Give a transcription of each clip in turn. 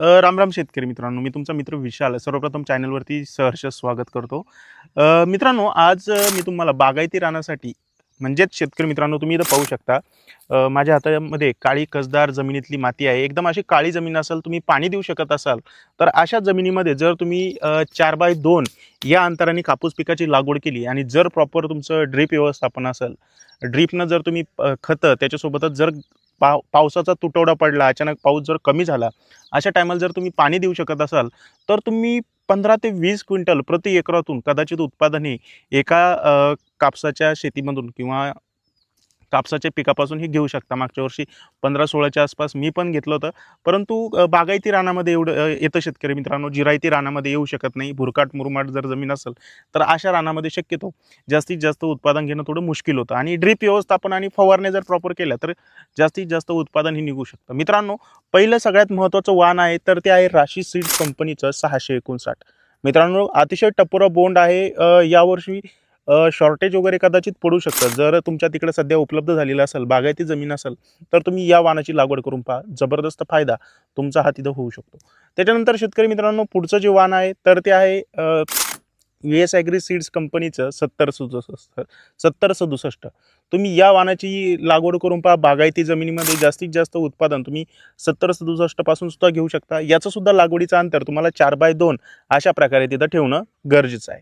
राम रामराम शेतकरी मित्रांनो मी तुमचा मित्र विशाल सर्वप्रथम चॅनलवरती सहर्ष स्वागत करतो. मित्रांनो आज मी तुम्हाला बागायती रानासाठी म्हणजेच शेतकरी मित्रांनो तुम्ही इथं पाहू शकता. माझ्या हातामध्ये काळी कसदार जमिनीतली माती आहे. एकदम अशी काळी जमीन असेल तुम्ही पाणी देऊ शकत असाल तर अशा जमिनीमध्ये जर तुम्ही चार बाय दोन या अंतराने कापूस पिकाची लागवड केली आणि जर प्रॉपर तुमचं ड्रीप व्यवस्थापन असेल ड्रीपनं जर तुम्ही खतं त्याच्यासोबतच जर पाव पावसाचा तुटवडा पडला अचानक पाऊस जर कमी झाला अशा टायमाला जर तुम्ही पाणी देऊ शकत असाल तर तुम्ही पंधरा ते वीस क्विंटल प्रति एकरातून कदाचित उत्पादन हे एका कापसाच्या शेतीमधून किंवा कापसाच्या पिकापासून हे घेऊ शकता. मागच्या वर्षी पंधरा सोळाच्या आसपास मी पण घेतलं होतं. परंतु बागायती रानामध्ये एवढं येतं शेतकरी मित्रांनो. जिरायती रानामध्ये येऊ शकत नाही. भुरकाट मुरमाट जर जमीन असेल तर अशा रानामध्ये शक्यतो जास्तीत जास्त उत्पादन घेणं थोडं मुश्किल होतं. आणि ड्रीप व्यवस्थापन आणि फवारण्या जर प्रॉपर केल्या तर जास्तीत जास्त उत्पादन हे निघू शकतं. मित्रांनो पहिलं सगळ्यात महत्त्वाचं वाण आहे तर ते आहे राशी सीड्स कंपनीचं सहाशे एकोणसाठ. मित्रांनो अतिशय टपोरा बोंड आहे यावर्षी शॉर्टेज वगैरे कदाचित पडू शकतं जर तुमच्या तिकडे सध्या उपलब्ध झालेलं असेल बागायती जमीन असेल तर तुम्ही या वाणाची लागवड करून पहा. जबरदस्त फायदा तुमचा हा तिथं होऊ शकतो. त्याच्यानंतर शेतकरी मित्रांनो पुढचं जे वाण आहे तर ते आहे व्ही एस ॲग्री सीड्स कंपनीचं सत्तर सदुसष्ट सत्तर सदुसष्ट. तुम्ही या वाणाची लागवड करून पहा. बागायती जमिनीमध्ये जास्तीत जास्त उत्पादन तुम्ही सत्तर सदुसष्टपासून सुद्धा घेऊ शकता. याचंसुद्धा लागवडीचं अंतर तुम्हाला चार बाय दोन अशा प्रकारे तिथं ठेवणं गरजेचं आहे.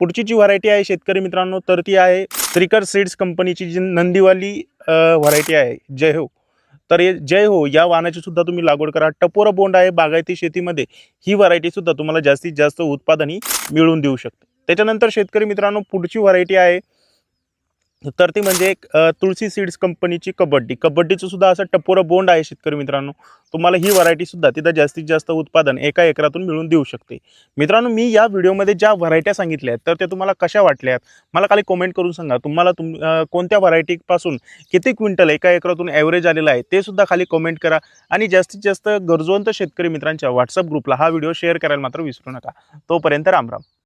पुढची जी व्हरायटी आहे शेतकरी मित्रांनो तर ती आहे त्रिकर सीड्स कंपनीची जी नंदीवाली व्हरायटी आहे जय हो. तर हे जय हो या वाहनाची सुद्धा तुम्ही लागवड करा. टपोरा बोंड आहे बागायती शेतीमध्ये ही व्हरायटी सुद्धा तुम्हाला जास्तीत जास्त उत्पादन ही मिळवून देऊ शकते. त्याच्यानंतर शेतकरी मित्रांनो पुढची व्हरायटी आहे तर ती म्हणजे एक तुळशी सीड्स कंपनीची कबड्डी. कबड्डीचं सुद्धा असं टपोरं बोंड आहे शेतकरी मित्रांनो. तुम्हाला ही व्हरायटी सुद्धा तिथं जास्तीत जास्त उत्पादन एका एकरातून मिळून देऊ शकते. मित्रांनो मी या व्हिडिओमध्ये ज्या व्हरायट्या सांगितल्या आहेत तर त्या तुम्हाला कशा वाटल्या आहेत मला खाली कमेंट करून सांगा. तुम्हाला तुम कोणत्या व्हरायटीपासून किती क्विंटल एका एकरातून ॲव्हरेज आलेलं आहे ते सुद्धा खाली कमेंट करा. आणि जास्तीत जास्त गरजवंत शेतकरी मित्रांच्या व्हॉट्सअप ग्रुपला हा व्हिडिओ शेअर करायला मात्र विसरू नका. तोपर्यंत रामराम